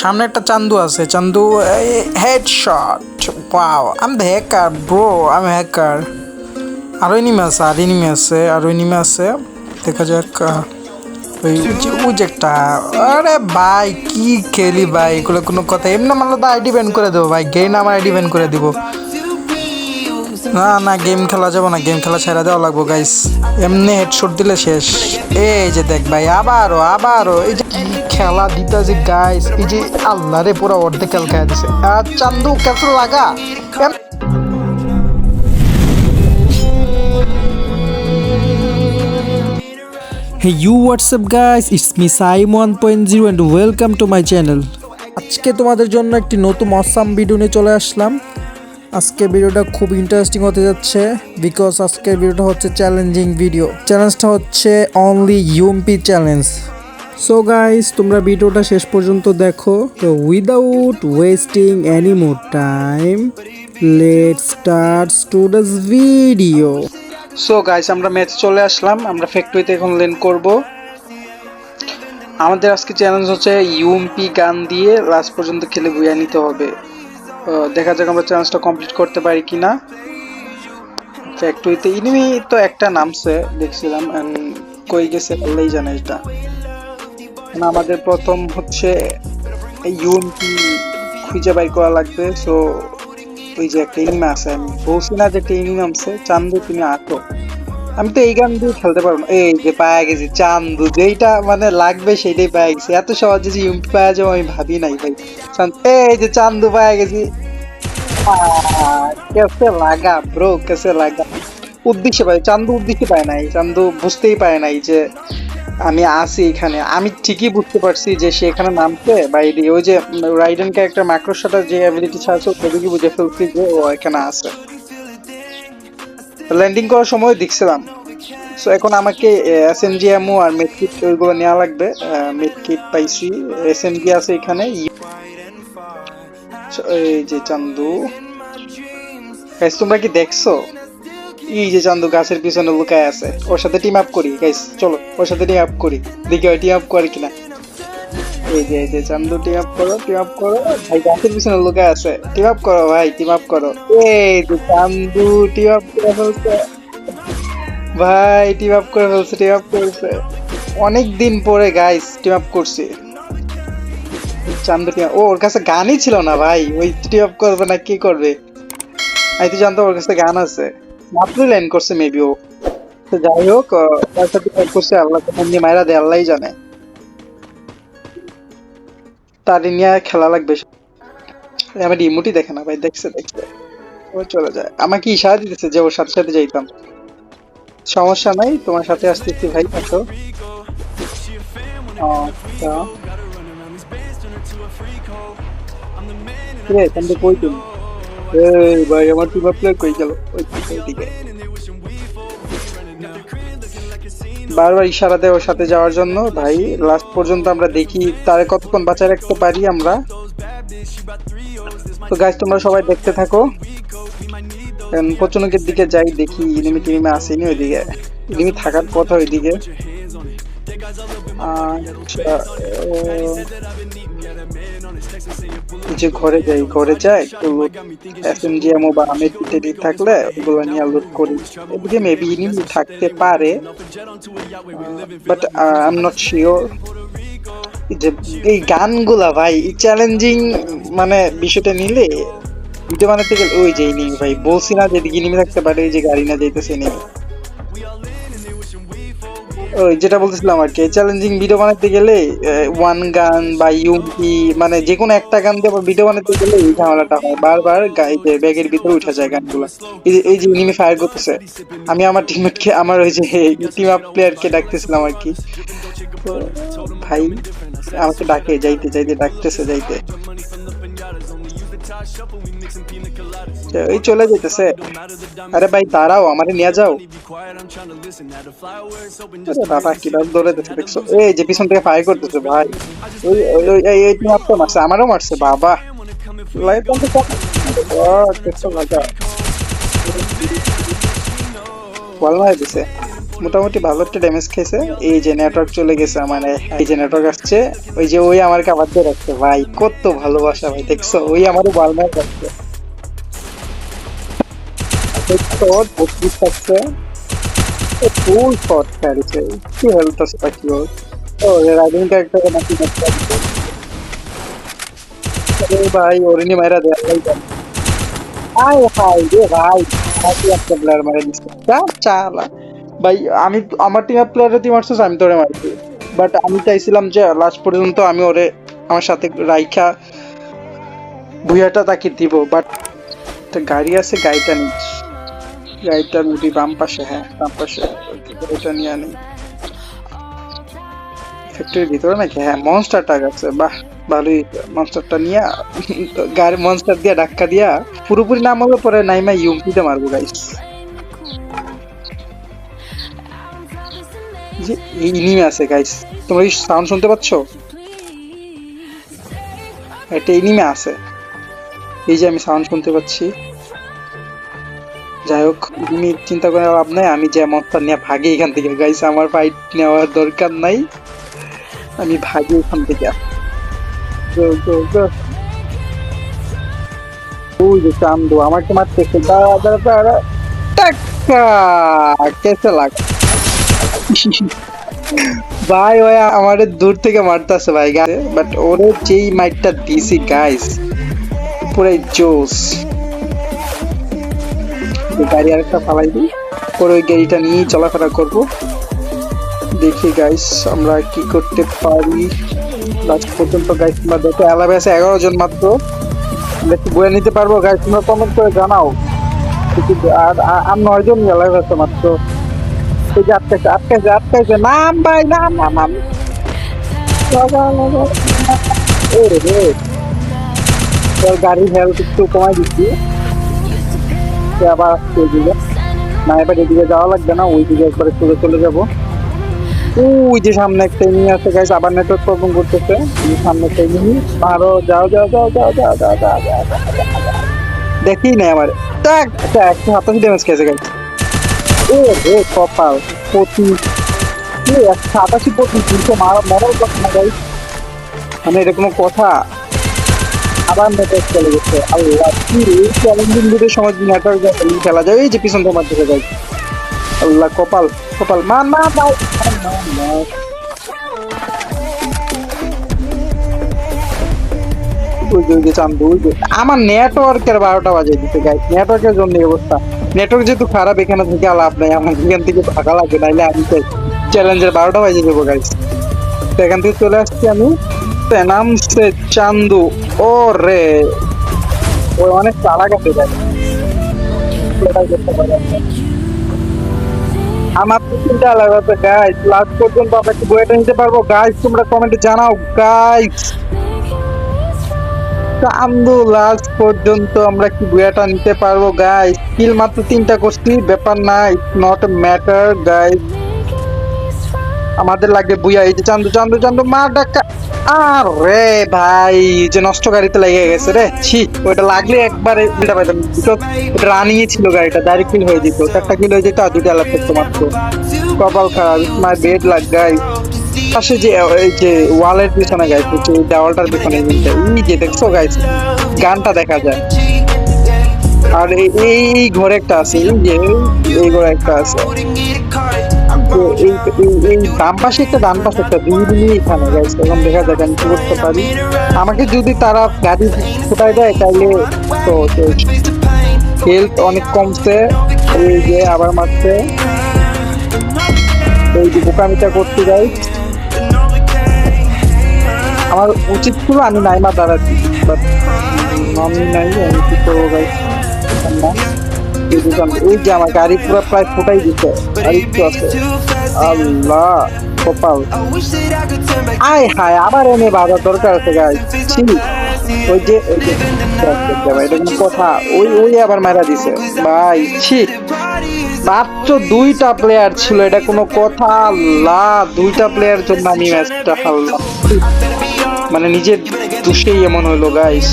সামনে একটা চান্দু আছে, Chandu head shot wow I'm the hacker bro আমি হ্যাকার আরও এনিমি আছে, আর এনিমি আছে আরও এনিমি আছে। দেখা যাক ওই একটা, আরে ভাই, কি খেলি ভাই, এগুলো কোনো কথা। এমনি মারলে তো আইডি ব্যান করে দেবো ভাই গেম আমার আইডি ব্যান করে দিব। না না গেম খেলা যাব না গেম খেলা ছেড়ে দেওয়া লাগবো গাইস এমনি হেডশট দিলে শেষ। এই যে দেখ ভাই, আবারও আবারও, এই যে খেলা দিতেছে গাইস এই যে আল্লাহ রে পুরো অর্ধেক খেল খেয়া দিছে। আর চান্দু কেসে লাগা? Hey you what's up guys? It's me Saim 1.0 and welcome to my channel. আজকে তোমাদের জন্য একটি নতুন অসাম ভিডিও নিয়ে চলে আসলাম। আজকে ভিডিওটা খুব ইন্টারেস্টিং হতে যাচ্ছে বিকজ আজকের ভিডিওটা হচ্ছে চ্যালেঞ্জিং ভিডিও চ্যালেঞ্জটা হচ্ছে only UMP challenge so guys তোমরা ভিডিওটা শেষ পর্যন্ত দেখো। তো without wasting any more time let start this video so guys আমরা ম্যাচ চলে আসলাম। আমরা ফ্যাক্টরিতে এখন লেন করব। আমাদের আজকে চ্যালেঞ্জ হচ্ছে ইউএমপি গান দিয়ে লাস্ট পর্যন্ত খেলে বুয়া নিতে হবে। দেখা যাক আমরা চ্যালেঞ্জটা কমপ্লিট করতে পারি কিনা। ফ্যাক্টরিতে ইনিমি তো একটা নামছে, দেখছিলাম কই গেছে, বললেই জানে এটা। মানে আমাদের প্রথম হচ্ছে ইউএমপি খুঁজে বাই করা লাগবে। সো ওই যে একটা ইনিমি আছে, আমি বলছি না যে একটা ইনিমি নামছে চান্দু তুমি আঁকো। আমি তো এই গান দিয়ে খেলতে পারব না। এই যে পায়া গেছি, চান্দু, যেইটা মানে লাগবে সেটাই পায়া গেছি। এত সহজে যে ইউএমপি পাওয়া যাব আমি ভাবি নাই ভাই। এই যে চান্দু পায়া গেছি। কেসে লাগা ব্রো কেসে লাগা। উদ্দেশ্যে পায়, চান্দু উদ্দেশ্যে পায় নাই। চান্দু বুঝতেই পারে নাই যে আমি আছি এখানে। আমি ঠিকই বুঝতে পারছি যে সে এখানে নামছে। বা এদিকে ওই যে রাইডেন ক্যারেক্টার মাইক্রোশটার যে অ্যাবিলিটি ছাড়ছে ওদিকে বুঝে ফেলছি যে ও এখানে আছে। ল্যান্ডিং করার সময় দেখছিলাম। সো এখন আমাকে এস এম জি এমও আর মেডকিট ওইগুলো নেওয়া লাগবে। মেডকিট পাইছি। এস এম জি আছে এখানে। এই যে চান্দু। তোমরা কি দেখছ? এই যে চান্দু গাছের পিছনে লুকায় আছে ওর সাথে টিম আপ করি গাইস চলো ওর সাথে টিম আপ করি দেখি ওই টিম আপ করে কিনা এই যে এই যে চান্দু টিম আপ করো টিম আপ করো ভাই গাছের পিছনে লুকায় আছে টিম আপ করো ভাই টিম আপ করো এই যে চান্দু টিম আপ করে ফেলছে ভাই টিম আপ করে ফেলছে টিম আপ করেছে অনেক দিন পরে গাইস টিম আপ করছি চান্দু টিম ও ওর কাছে গানই ছিল না ভাই ওই টিম আপ করবে না কি করবে আমি তো জানতাম ওর কাছে গান আছে মাত্র ল্যান্ড করছে মেবি ও। যাই হোক তার সাথে করছে আল্লাহ মায়েরা দেয় জানে। তার নিয়ে খেলা লাগবে। দেখে না, ভাই, দেখছে দেখছে। ও চলে যায়। আমাকে ইশারা দিতেছে যে ওর সাথে সাথে যাইতাম। সমস্যা নাই, তোমার সাথে আসতেছি ভাই, আসো। আচ্ছা। কই তুমি? এই ভাই, আমার টিম প্লেয়ার কই গেল? বারবার ইশারা দেয় ওর সাথে যাওয়ার জন্য। ভাই লাস্ট পর্যন্ত আমরা দেখি তারে কতক্ষণ বাঁচায় রাখতে পারি আমরা। তো গাছ তোমরা সবাই দেখতে থাকো। পচনকের দিকে যাই, দেখি ইনিমি টিনিমি আসেনি ওইদিকে। ইনিমি থাকার কথা ওইদিকে। আচ্ছা যে ঘরে যাই ঘরে যাই এসএমজি এমও বা আমের টেডি থাকলে ওগুলো নিয়ে লুট করি। এদিকে মেবি ইনিমি থাকতে পারে but I am not sure যে এই গানগুলা ভাই চ্যালেঞ্জিং মানে বিষয়টা নিলে ভিডিও বানাতে গেলে, ওই যে ইনিমি ভাই, বলছি না যে এদিকে ইনিমি থাকতে পারে, এই যে গাড়ি না যাইতেছে ইনিমি ওই যেটা বলতেছিলাম আর কি চ্যালেঞ্জিং ভিডিও বানাতে গেলে ওয়ান গান বা ইউপি মানে যে কোনো একটা গান দিয়ে ভিডিও বানাতে গেলে এই ঝামেলাটা হয়। বারবার গাইতে ব্যাগের ভিতরে উঠে যায় গানগুলো এই যে এই যে ইনিমি ফায়ার করতেছে, আমি আমার টিমমেটকে আমার ওই যে টিম আপ প্লেয়ারকে ডাকতেছিলাম আর কি। ভাই, আমাকে ডাকে, যাইতে যাইতে, ডাকতেছে, যাইতে। এই চলে যেতেছে। আরে ভাই, দাঁড়াও, আমারে নিয়ে যাও। বাবা, কীভাবে দৌড়াইতেছে, দেখছ? এই যে পিছন থেকে ফায়ার করতেছে, ভাই। ওই ওই এই টিম মারছে, আমারও মারছে, বাবা। ওয়াল মারা দিছে মোটামুটি ভালো একটা ড্যামেজ খেয়েছে। এই যে নেটওয়ার্ক চলে গেছে মানে এই যে নেটওয়ার্ক আসছে, ওই যে ওই আমার কাবার দিয়ে রাখছে। ভাই, কত ভালোবাসা ভাই, দেখছ? ওই আমারও বালমার রাখছে চালা। ভাই, আমি আমার টিমের প্লেয়ারে তুই মারছিস আমি তোরে মারছি। বাট আমি চাইছিলাম যে লাস্ট পর্যন্ত আমি ওরে, আমার সাথে রাইখা ভুইয়াটা তাকে দিব। বাট গাড়ি আছে, গাড়িটা নিচ্ছি গাড়িটা নদী বাম পাশে হ্যাঁ বাম পাশে। গাড়িটা নিয়ে আনি। ফ্যাক্টরির ভিতরে নাকি? হ্যাঁ মনস্টার টাক আছে। বাহ, ভালোই। মনস্টারটা নিয়ে গাড়ি মনস্টার দিয়ে ধাক্কা দিয়া, পুরোপুরি নাম হবে পরে নাইমা ইউমপিতে মারবো গাইস যে এই আছে গাইস তোমরা এই সাউন্ড শুনতে পাচ্ছ? একটা ইনিমে আছে। এই যে আমি সাউন্ড শুনতে পাচ্ছি। যাই হোক, তুমি চিন্তা করে লাভ নাই, আমি যে মতটা নিয়ে ভাগি এখান থেকে গাইস আমার ফাইট নেওয়ার দরকার নাই। আমি ভাগি এখান থেকে। ওই যে চান্দু, আমাকে মারতেছে। দাঁড়া কেসে লাগ ভাই, ওই আমাদের দূর থেকে মারতেছে ভাই গাছে বাট ওরে যেই মাইটটা দিছি গাইস পুরো জোস গাড়ি আরেকটা ফালাই দিই। পরে ওই গাড়িটা নিয়েই চলাফেরা করব। দেখি গাইস আমরা কি করতে পারি। লাস্ট পর্যন্ত গাইস তোমরা দেখো অ্যালাবে আছে এগারো জন মাত্র। আমরা কি বয়ে নিতে পারব গাইস তোমরা কমেন্ট করে জানাও। আর, আর- আর নয় জন অ্যালাবে আছে মাত্র। নাম ভাই নাম নাম হেলথ একটু কমাই দিচ্ছি আবার না এবার এদিকে যাওয়া লাগবে না ওই দিকে একবারে চলে চলে যাব ওই যে সামনে একটা এনিমি আছে গাইস আবার নেটওয়ার্ক প্রবলেম করতেছে সামনে একটা এনিমি আরও যাও যাও যাও যাও যাও যাও যাও যাও। দেখি নাই আমার একটা একশো সাতাশি ড্যামেজ খেয়েছে গাইস ও কপাল এ একশো সাতাশি পঁচিশ তিনশো মারা মরার কথা না গাইস মানে এটা কোনো কথা? আবার নেটওয়ার্ক চলে গেছে। আল্লাহ, কি রে চ্যালেঞ্জিং ভিডিওর সময় নেটওয়ার্ক খেলা যায়? এই যে পিছন তোমার দিকে যাই। আল্লাহ, কপাল কপাল চান্দু, ওই যে। আমার নেটওয়ার্কের বারোটা বাজে দিতে গাই নেটওয়ার্কের জন্য অবস্থা। নেটওয়ার্ক যেহেতু খারাপ, এখানে থেকে লাভ নাই। আমার এখান থেকে থাকা লাগবে, নাইলে আমি চ্যালেঞ্জের বারোটা বাজে দেবো গাইস তো এখান থেকে চলে আসছি আমি। তো নাম সে চান্দু। ও রে ও অনেক চালা গেছে গাইস আমার তো চিন্তা লাগাতে গাইস লাস্ট পর্যন্ত আমরা কি বইটা নিতে পারব। গাইস তোমরা কমেন্টে জানাও। গাইস চান্দু লাস্ট পর্যন্ত আমরা কি বুয়াটা নিতে পারব গাইস কিল মাত্র তিনটা করছি, ব্যাপার না ইটস নট ম্যাটার গাইস আমাদের লাগে বুয়া, এই যে চান্দু চান্দু চান্দু মা ডাকা আরে ভাই, যে নষ্ট গাড়িতে লেগে গেছে রে, ছি ওটা লাগলে একবারে উল্টা পাইতাম দুটো রানিয়ে ছিল গাড়িটা ডাইরেক্ট কিল হয়ে যেত। একটা কিল হয়ে যেত, আর দুটো করতো মাত্র। কপাল খারাপ মাই বেড লাগ গাই পাশে যে এই যে ওয়ালের পিছনে গাইছে দেওয়ালটার পিছনে এই যে দেখছ গাইছে গানটা দেখা যায়। আর এই- ঘরে একটা আছে, এই যে, এই ঘরে একটা আছে। করতে পারি। আমাকে যদি তারা গাড়ি ফুটাই দেয় তাহলে তো হেলথ অনেক কমছে। এই যে আবার মারছে। এই যে বোকামিটা করতে যাই আমার উচিত ছিল আমি নাইমা দাঁড়াচ্ছি বাট আমি নাই, আমি কি করব গাই এই যে আমার গাড়ি পুরো প্রায় ফুটাই আছে। আল্লাহ, কপাল। আয় হায়, আবার এনে বাজার দরকার আছে গাই ওই যে ভাই, এটা কোনো কথা। ওই ওই আবার মারা দিছে। ভাই, ছি। মাত্র দুইটা প্লেয়ার ছিল, এটা কোনো কথা। আল্লাহ, দুইটা প্লেয়ার জন্য আমি ম্যাচটা হারলাম। মানে নিজের দোষেই এমন হলো গাইস